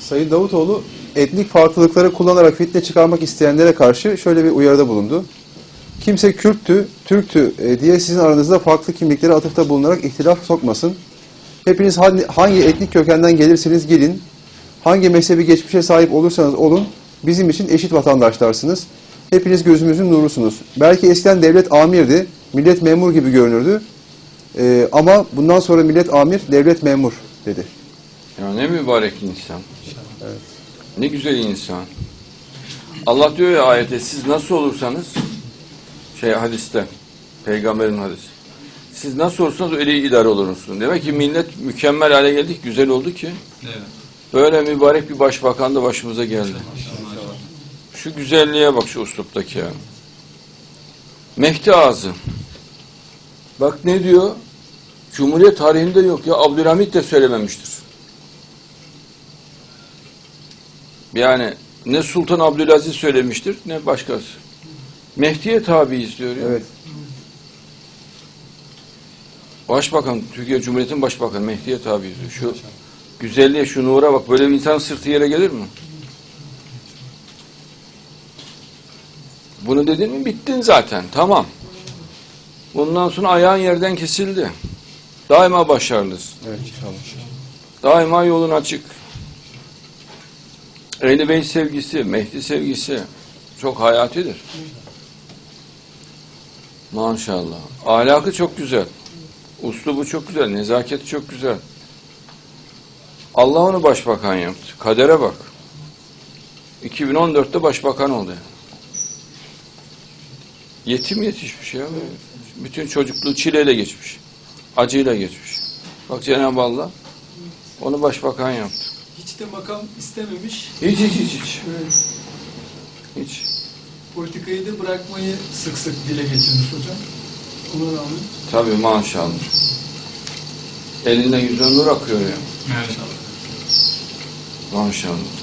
Sayın Davutoğlu etnik farklılıkları kullanarak fitne çıkarmak isteyenlere karşı şöyle bir uyarıda bulundu. Kimse Kürttü, Türktü e, diye sizin aranızda farklı kimliklere atıfta bulunarak ihtilaf sokmasın. Hepiniz hangi, etnik kökenden gelirseniz gelin, hangi mezhebi geçmişe sahip olursanız olun, bizim için eşit vatandaşlarsınız. Hepiniz gözümüzün nurusunuz. Belki eskiden devlet amirdi, millet memur gibi görünürdü. E, ama bundan sonra millet amir, devlet memur dedi. Ya ne mübarek insan. Ne güzel insan. Allah diyor ya ayette siz nasıl olursanız şey hadiste peygamberin hadisi. Siz nasıl olursanız öyle idare olursunuz. Demek ki millet mükemmel hale geldik, güzel oldu ki. Evet. Böyle mübarek bir başbakan da başımıza geldi. Şu güzelliğe bak şu usluptaki ya. Mehdi ağzı. Bak ne diyor? Cumhuriyet tarihinde yok ya. Abdülhamit de söylememiştir. Yani ne Sultan Abdülaziz söylemiştir ne başkası. Mehdi'ye tabiiz diyor ya. Evet. Başbakan, Türkiye Cumhuriyeti'nin başbakanı Mehdi'ye tabiiz diyor. Şu güzelliğe, şu nura bak. Böyle bir insan sırtı yere gelir mi? Bunu dedin mi bittin zaten. Tamam. Bundan sonra ayağın yerden kesildi. Daima başarılısın. Evet inşallah. Daima yolun açık. Ehl-i Beyt sevgisi, Mehdi sevgisi çok hayatidir. Maşallah. Ahlakı çok güzel. Uslubu çok güzel. Nezaketi çok güzel. Allah onu başbakan yaptı. Kadere bak. 2014'te başbakan oldu. Yetim yetişmiş ya. Bütün çocukluğu çileyle geçmiş. Acıyla geçmiş. Bak Cenab-ı Allah onu başbakan yaptı. Hiç de makam istememiş. Hiç hiç hiç hiç. Evet. Hiç. Politikayı da bırakmayı sık sık dile getirmiş hocam. Ona rağmen. Tabii maşallah. Elinden yüzünden nur akıyor ya. Maşallah. Maşallah.